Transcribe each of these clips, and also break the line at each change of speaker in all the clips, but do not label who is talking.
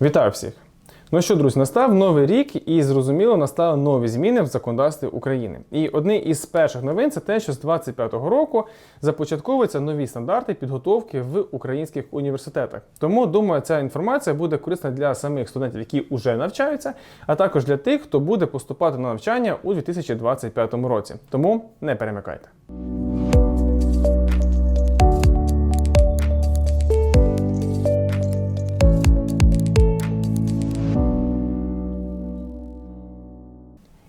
Вітаю всіх! Ну що, друзі, настав новий рік, і зрозуміло, настали нові зміни в законодавстві України. І одне із перших новин це те, що з 25-го року започатковуються нові стандарти підготовки в українських університетах. Тому думаю, ця інформація буде корисна для самих студентів, які вже навчаються, а також для тих, хто буде поступати на навчання у 2025 році. Тому не перемикайте.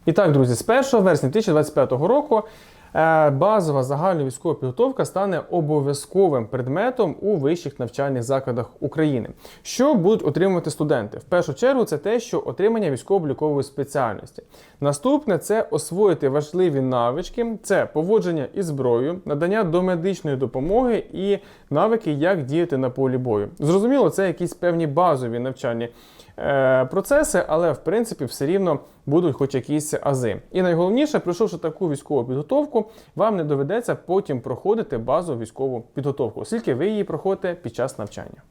І так, друзі, з 1 вересня 2025 року е, базова загальна військова підготовка стане обов'язковим предметом у вищих навчальних закладах України. Що будуть отримувати студенти? В першу чергу, це те, що отримання військово-облікової спеціальності. Наступне це освоїти важливі навички, це поводження із зброєю, надання домедичної допомоги і навики, як діяти на полі бою. Зрозуміло, це якісь певні базові навчальні процеси, але в принципі все рівно будуть хоч якісь ази. І найголовніше, пройшовши таку військову підготовку, вам не доведеться потім проходити базову військову підготовку, оскільки ви її проходите під час навчання.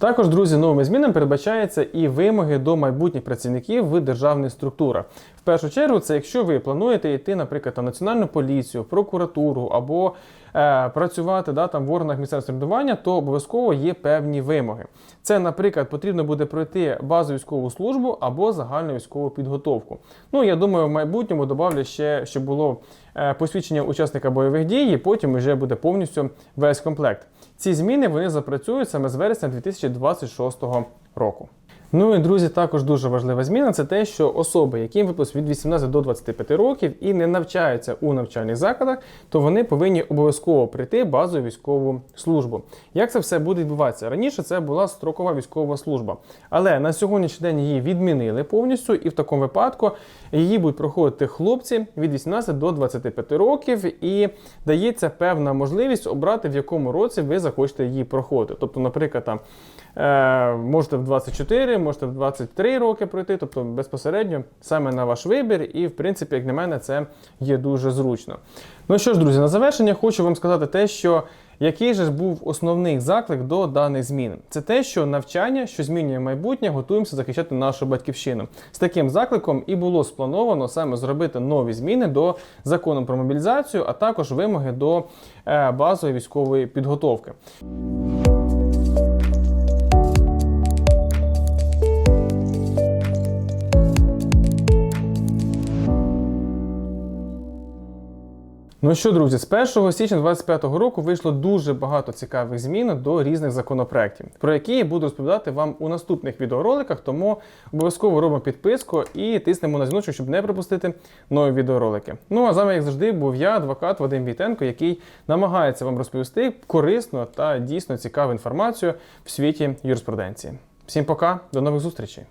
Також, друзі, новими змінами передбачаються і вимоги до майбутніх працівників в державних структурах. В першу чергу, це якщо ви плануєте йти, наприклад, на національну поліцію, прокуратуру або е, працювати да, там, в органах місцевого самоврядування, то обов'язково є певні вимоги. Це, наприклад, потрібно буде пройти базову військову службу або загальну військову підготовку. Ну, я думаю, в майбутньому додавлю ще, щоб було е, посвідчення учасника бойових дій, і потім вже буде повністю весь комплект. Ці зміни вони запрацюють саме з вересня 2026 року. Ну і друзі, також дуже важлива зміна це те, що особи, яким випуск від 18 до 25 років і не навчаються у навчальних закладах, то вони повинні обов'язково прийти базову військову службу. Як це все буде відбуватися? Раніше це була строкова військова служба, але на сьогоднішній день її відмінили повністю, і в такому випадку її будуть проходити хлопці від 18 до 25 років, і дається певна можливість обрати, в якому році ви захочете її проходити. Тобто, наприклад, там е, можете в 24, можете в 23 роки пройти, тобто безпосередньо саме на ваш вибір, і в принципі, як на мене, це є дуже зручно. Ну що ж, друзі, на завершення хочу вам сказати те, що який же ж був основний заклик до даних змін? Це те, що навчання, що змінює майбутнє, готуємося захищати нашу батьківщину. З таким закликом і було сплановано саме зробити нові зміни до закону про мобілізацію, а також вимоги до е, базової військової підготовки. Ну що, друзі, з 1 січня 2025 року вийшло дуже багато цікавих змін до різних законопроєктів, про які я буду розповідати вам у наступних відеороликах. Тому обов'язково робимо підписку і тиснемо на дзвіночок, щоб не пропустити нові відеоролики. Ну а з вами, як завжди, був я, адвокат Вадим Вітенко, який намагається вам розповісти корисну та дійсно цікаву інформацію в світі юриспруденції. Всім пока, до нових зустрічей!